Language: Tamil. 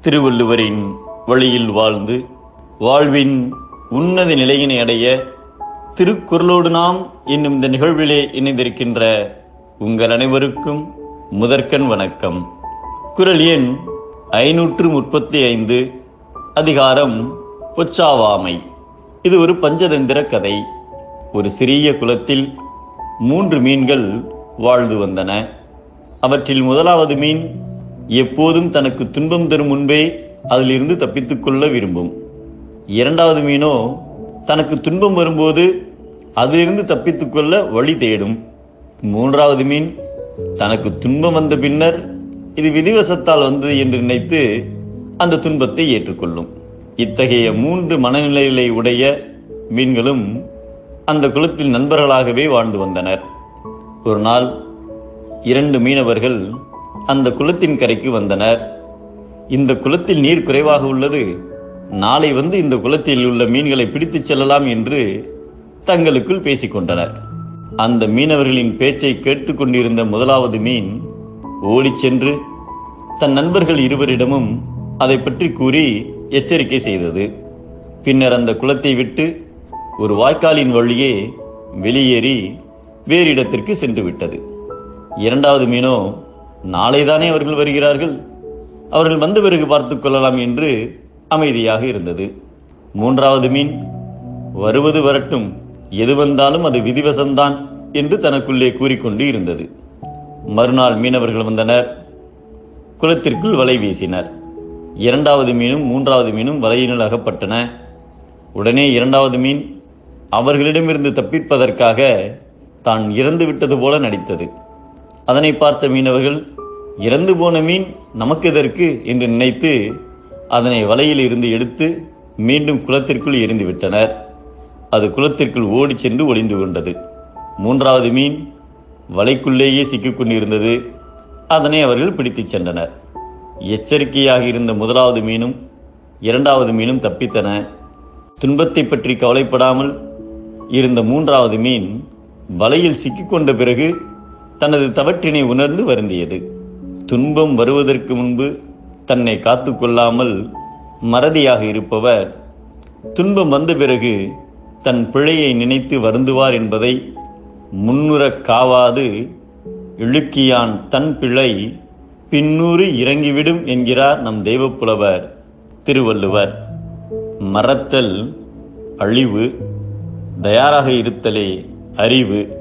திருவள்ளுவரின் வழியில் வாழ்ந்து வாழ்வின் உன்னத நிலையினை அடைய திருக்குறளோடு நாம் என்னும் இந்த நிகழ்விலே இணைந்திருக்கின்ற உங்கள் அனைவருக்கும் முதற்கண் வணக்கம். குரல் எண் ஐநூற்று முப்பத்தி ஐந்து அதிகாரம் பொச்சாவாமை இது ஒரு பஞ்சதந்திர கதை. ஒரு சிறிய குலத்தில் மூன்று மீன்கள் வாழ்ந்து வந்தன. அவற்றில் முதலாவது மீன் எப்போதும் தனக்கு துன்பம் தரும் முன்பே அதிலிருந்து தப்பித்துக் கொள்ள விரும்பும். இரண்டாவது மீனோ தனக்கு துன்பம் வரும்போது அதிலிருந்து தப்பித்துக் கொள்ள வழி தேடும். மூன்றாவது மீன் தனக்கு துன்பம் வந்த பின்னர் இது விதிவசத்தால் வந்தது என்று நினைத்து அந்த துன்பத்தை ஏற்றுக்கொள்ளும். இத்தகைய மூன்று மனநிலைகளை உடைய மீன்களும் அந்த குளத்தில் நண்பர்களாகவே வாழ்ந்து வந்தனர். ஒரு நாள் இரண்டு மீனவர்கள் அந்த குளத்தின் கரைக்கு வந்தனர். இந்த குளத்தில் நீர் குறைவாக உள்ளது. நாளை வந்து இந்த குளத்தில் உள்ள மீன்களை பிடித்துச் செல்லலாம் என்று தங்களுக்குள் பேசிக்கொண்டனர். அந்த மீனவர்களின் பேச்சை கேட்டுக்கொண்டிருந்த முதலாவது மீன் ஓடிச் சென்று தன் நண்பர்கள் இருவரிடமும் அதை பற்றி கூறி எச்சரிக்கை செய்தது. பின்னர் அந்த குளத்தை விட்டு ஒரு வாய்க்காலின் வழியே வெளியேறி வேறு இடத்திற்கு சென்று விட்டது இரண்டாவது மீனோ நாளைதானே அவர்கள் வருகிறார்கள்? அவர்கள் வந்த பிறகு பார்த்துக் கொள்ளலாம் என்று அமைதியாக இருந்தது. மூன்றாவது மீன் வருவது வரட்டும். எது வந்தாலும் அது விதிவசம்தான் என்று தனக்குள்ளே கூறிக்கொண்டு இருந்தது. மறுநாள் மீனவர்கள் வந்தனர். குளத்திற்குள் வலை வீசினர். இரண்டாவது மீனும் மூன்றாவது மீனும் வலையினுள் அகப்பட்டன. உடனே இரண்டாவது மீன் அவர்களிடமிருந்து தப்பிப்பதற்காக தான் இறந்து விட்டது போல நடித்தது. அதனை பார்த்த மீனவர்கள் இறந்து போன மீன் நமக்கு எதற்கு? என்று நினைத்து அதனை வலையில் இருந்து எடுத்து மீண்டும் குளத்திற்குள் எரிந்துவிட்டனர் அது குளத்திற்குள் ஓடிச் சென்று ஒளிந்து கொண்டது. மூன்றாவது மீன் வலைக்குள்ளேயே சிக்கிக் கொண்டிருந்தது. அதனை அவர்கள் பிடித்துச் சென்றனர். எச்சரிக்கையாக இருந்த முதலாவது மீனும் இரண்டாவது மீனும் தப்பித்தன. துன்பத்தை பற்றி கவலைப்படாமல் இருந்த மூன்றாவது மீன் வலையில் சிக்கிக்கொண்ட பிறகு தனது தவற்றினை உணர்ந்து வருந்தியது. துன்பம் வருவதற்கு முன்பு தன்னை காத்துக்கொள்ளாமல் மறதியாக இருப்பவர் துன்பம் வந்த பிறகு தன் பிழையை நினைத்து வருந்துவார் என்பதை முன்னுறக் காவாது இழுக்கியான் தன் பிழை பின்னூறு இறங்கிவிடும் என்கிறார் நம் தெய்வப்புலவர் திருவள்ளுவர். மறத்தல் அழிவு தயாராக இருத்தலே அறிவு.